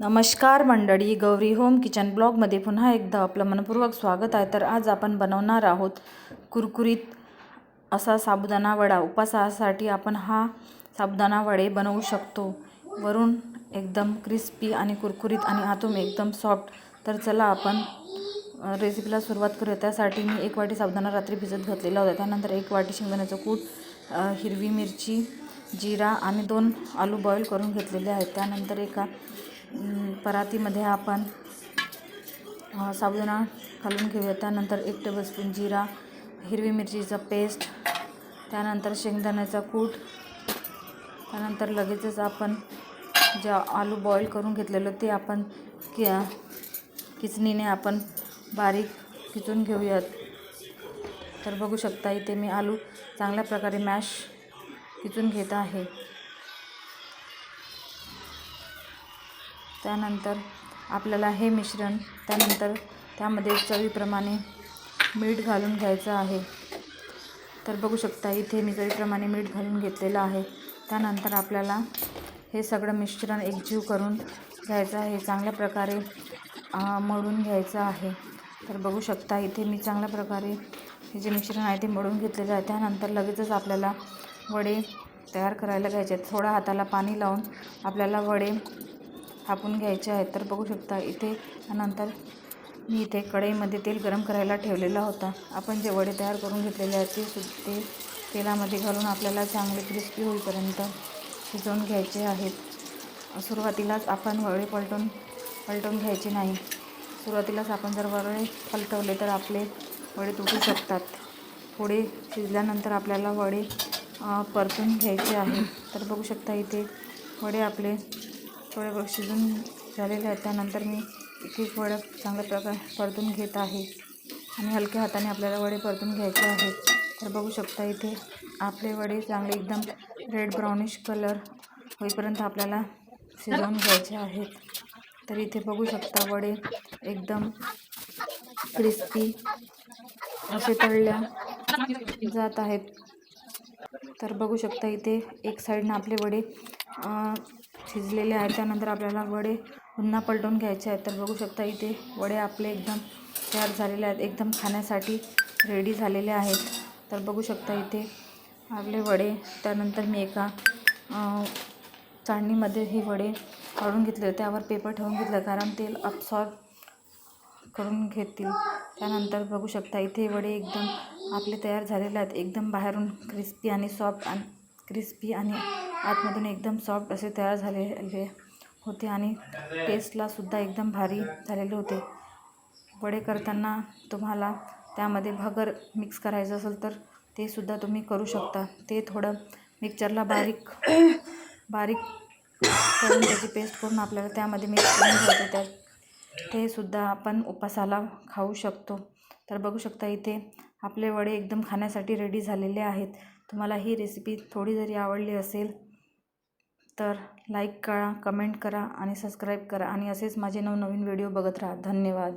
नमस्कार मंडळी Gauri home kitchen ब्लॉगमध्ये पुन्हा एकदा आपलं मनपूर्वक स्वागत आहे. तर आज आपण बनवणार आहोत कुरकुरीत असा साबुदाणा वडा. उपासासाठी आपण हा साबुदाणा वडे बनवू शकतो. वरून एकदम क्रिस्पी आणि कुरकुरीत आणि आतून एकदम सॉफ्ट तर चला आपण रेसिपीला सुरुवात करूया. त्यासाठी मी एक वाटी साबुदाणा रात्री भिजत घातलेला होता. त्यानंतर एक वाटी शेंगदाण्याचं कूट हिरवी मिरची जिरा आणि दोन आलू बॉईल करून घेतलेले आहेत. त्यानंतर एका परातीमध्ये आपण साबुदाणा घालून घेऊया. त्यानंतर एक टेबलस्पून जिरा हिरवी मिरचीचा पेस्ट त्यानंतर शेंगदाण्याचा कूट त्यानंतर लगेचच आपण जे आलू बॉईल करून घेतलेलं ते आपण कि किचनीने आपण बारीक खिचून घेऊयात. तर बघू शकता इथे मी आलू चांगल्या प्रकारे मॅश खिचून घेत आहे. त्यानंतर आपल्याला हे मिश्रण त्यानंतर त्यामध्ये चवीप्रमाणे मीठ घालून घ्यायचं आहे. तर बघू शकता इथे मी चवीप्रमाणे मीठ घालून घेतलेलं आहे. त्यानंतर आपल्याला हे सगळं मिश्रण एकजीव करून घ्यायचं आहे. चांगल्या प्रकारे मळून घ्यायचं आहे. तर बघू शकता इथे मी चांगल्या प्रकारे हे जे मिश्रण आहे ते मळून घेतलेलं आहे. त्यानंतर लगेचच आपल्याला वडे तयार करायला घ्यायचे आहेत. थोडा हाताला पाणी लावून आपल्याला वडे थापून घ्यायचे आहेत. तर बघू शकता इथे त्यानंतर मी इथे कढईमध्ये तेल गरम करायला ठेवलेला होता. आपण जे वडे तयार करून घेतलेले आहेत ते सु ते तेलामध्ये घालून आपल्याला चांगले क्रिस्पी होईपर्यंत शिजवून घ्यायचे आहेत. सुरुवातीलाच आपण वडे पलटून पलटून घ्यायचे नाही. सुरुवातीलाच आपण जर वडे पलटवले तर आपले वडे तुटू शकतात. पुढे शिजल्यानंतर आपल्याला वडे परतून घ्यायचे आहे तर बघू शकता इथे वडे आपले थोडे वेळ शिजून झालेले आहेत त्यानंतर मी एक एक वडे चांगल्या प्रकारे परतून घेत आहे. आणि हलक्या हाताने आपल्याला वडे परतून घ्यायचे आहेत. तर बघू शकता इथे आपले वडे चांगले एकदम रेड ब्राउनिश कलर होईपर्यंत आपल्याला शिजवून घ्यायचे आहेत. तर इथे बघू शकता वडे एकदम क्रिस्पी असे तळल्या जात आहेत. तर बघू शकता इथे एक साईडनं आपले वडे शिजलेले आहेत. त्यानंतर आपल्याला वडे पुन्हा पलटून घ्यायचे आहेत. तर बघू शकता इथे वडे आपले एकदम तयार झालेले आहेत. एकदम खाण्यासाठी रेडी झालेले आहेत. तर बघू शकता इथे आपले वडे. त्यानंतर मी एका चाळणीमध्ये हे वडे काढून घेतले त्यावर पेपर ठेवून घेतलं कारण तेल अब्सॉर्ब करून घेतील. त्यानंतर बघू शकता इथे वडे एकदम आपले तयार झालेले आहेत. एकदम बाहेरून क्रिस्पी आणि सॉफ्ट आणि क्रिस्पी आणि आतमधून एकदम सॉफ्ट असे तयार झालेले होते आणि टेस्टला सुद्धा एकदम भारी झालेले होते. वडे करताना तुम्हाला त्यामध्ये भगर मिक्स करायचं असेल तर ते सुद्धा तुम्ही करू शकता. ते थोडं मिक्सरला बारीक बारीक करून त्याची पेस्ट करून आपल्याला त्यामध्ये मिक्स करून घ्यायचं त्या ते सुद्धा आपण उपासाला खाऊ शकतो. तर बघू शकता इथे आपले वडे एकदम खाण्यासाठी रेडी झालेले आहेत. तुम्हाला ही रेसिपी थोडी जरी आवडली असेल तर लाईक करा कमेंट करा आणि सबस्क्राईब करा आणि असेच माझे नवनवीन व्हिडिओ बघत राहा. धन्यवाद.